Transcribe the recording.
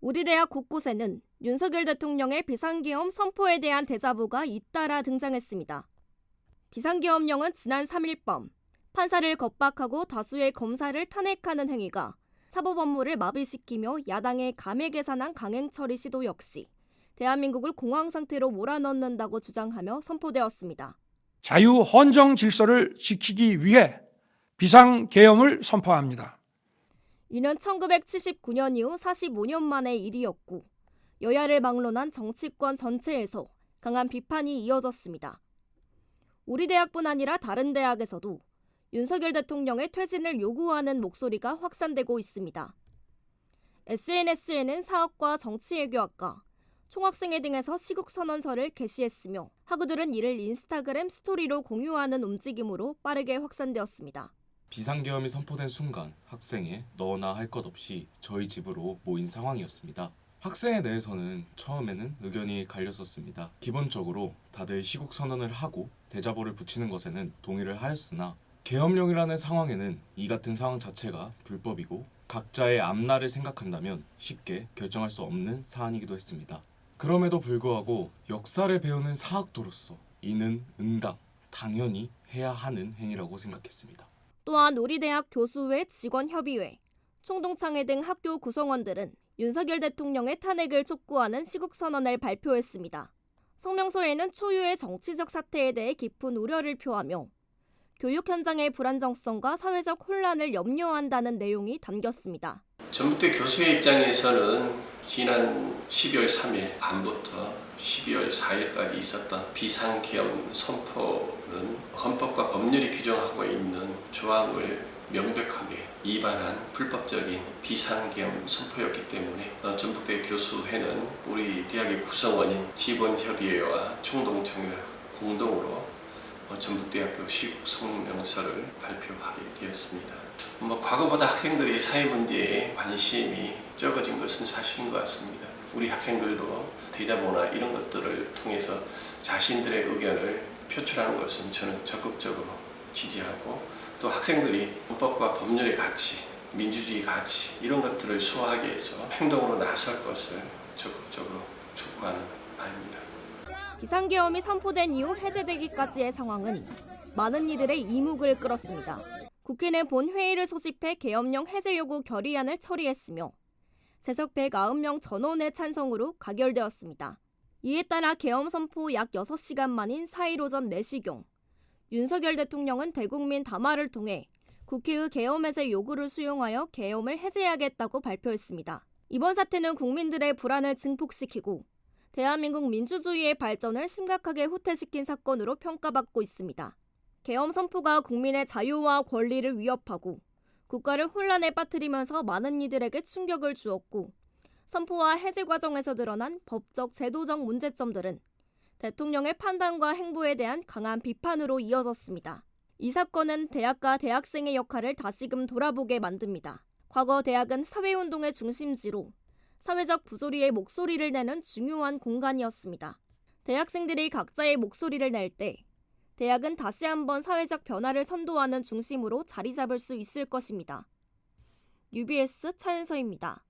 우리 대학 곳곳에는 윤석열 대통령의 비상계엄 선포에 대한 대자보가 잇따라 등장했습니다. 비상계엄령은 지난 3일 밤 판사를 겁박하고 다수의 검사를 탄핵하는 행위가 사법 업무를 마비시키며 야당의 감액 계산한 강행 처리 시도 역시 대한민국을 공황 상태로 몰아넣는다고 주장하며 선포되었습니다. 자유 헌정 질서를 지키기 위해 비상 계엄을 선포합니다. 이는 1979년 이후 45년 만의 일이었고 여야를 막론한 정치권 전체에서 강한 비판이 이어졌습니다. 우리 대학뿐 아니라 다른 대학에서도 윤석열 대통령의 퇴진을 요구하는 목소리가 확산되고 있습니다. SNS에는 사학과 정치외교학과, 총학생회 등에서 시국 선언서를 게시했으며 학우들은 이를 인스타그램 스토리로 공유하는 움직임으로 빠르게 확산되었습니다. 비상계엄이 선포된 순간 학생회 너나 할 것 없이 저희 집으로 모인 상황이었습니다. 학생회 내에서는 처음에는 의견이 갈렸었습니다. 기본적으로 다들 시국 선언을 하고 대자보를 붙이는 것에는 동의를 하였으나 계엄령이라는 상황에는 이 같은 상황 자체가 불법이고 각자의 앞날을 생각한다면 쉽게 결정할 수 없는 사안이기도 했습니다. 그럼에도 불구하고 역사를 배우는 사학도로서 이는 응당, 당연히 해야 하는 행위라고 생각했습니다. 또한 우리 대학 교수회, 직원협의회, 총동창회 등 학교 구성원들은 윤석열 대통령의 탄핵을 촉구하는 시국선언을 발표했습니다. 성명서에는 초유의 정치적 사태에 대해 깊은 우려를 표하며 교육 현장의 불안정성과 사회적 혼란을 염려한다는 내용이 담겼습니다. 전북대 교수의 입장에서는 지난 12월 3일 밤부터 12월 4일까지 있었던 비상계엄 선포는 헌법과 법률이 규정하고 있는 조항을 명백하게 위반한 불법적인 비상계엄 선포였기 때문에 어, 전북대 교수회는 우리 대학의 구성원인 직원협의회와 총동청회 공동으로 어, 전북대학교 시국 성명서를 발표하게 되었습니다. 뭐 과거보다 학생들이 사회 문제에 관심이 적어진 것은 사실인 것 같습니다. 우리 학생들도 대자보나 이런 것들을 통해서 자신들의 의견을 표출하는 것은 저는 적극적으로 지지하고 또 학생들이 헌법과 법률의 가치, 민주주의 가치 이런 것들을 수호하기 위해서 행동으로 나설 것을 적극적으로 촉구하는 바입니다. 비상계엄이 선포된 이후 해제되기까지의 상황은 많은 이들의 이목을 끌었습니다. 국회는 본 회의를 소집해 계엄령 해제 요구 결의안을 처리했으며 재석 190명 전원의 찬성으로 가결되었습니다. 이에 따라 계엄 선포 약 6시간 만인 4일 오전 4시경 윤석열 대통령은 대국민 담화를 통해 국회의 계엄 해제 요구를 수용하여 계엄을 해제하겠다고 발표했습니다. 이번 사태는 국민들의 불안을 증폭시키고 대한민국 민주주의의 발전을 심각하게 후퇴시킨 사건으로 평가받고 있습니다. 계엄 선포가 국민의 자유와 권리를 위협하고 국가를 혼란에 빠뜨리면서 많은 이들에게 충격을 주었고 선포와 해제 과정에서 드러난 법적 제도적 문제점들은 대통령의 판단과 행보에 대한 강한 비판으로 이어졌습니다. 이 사건은 대학과 대학생의 역할을 다시금 돌아보게 만듭니다. 과거 대학은 사회운동의 중심지로 사회적 부조리의 목소리를 내는 중요한 공간이었습니다. 대학생들이 각자의 목소리를 낼 때 대학은 다시 한번 사회적 변화를 선도하는 중심으로 자리 잡을 수 있을 것입니다. UBS 차윤서입니다.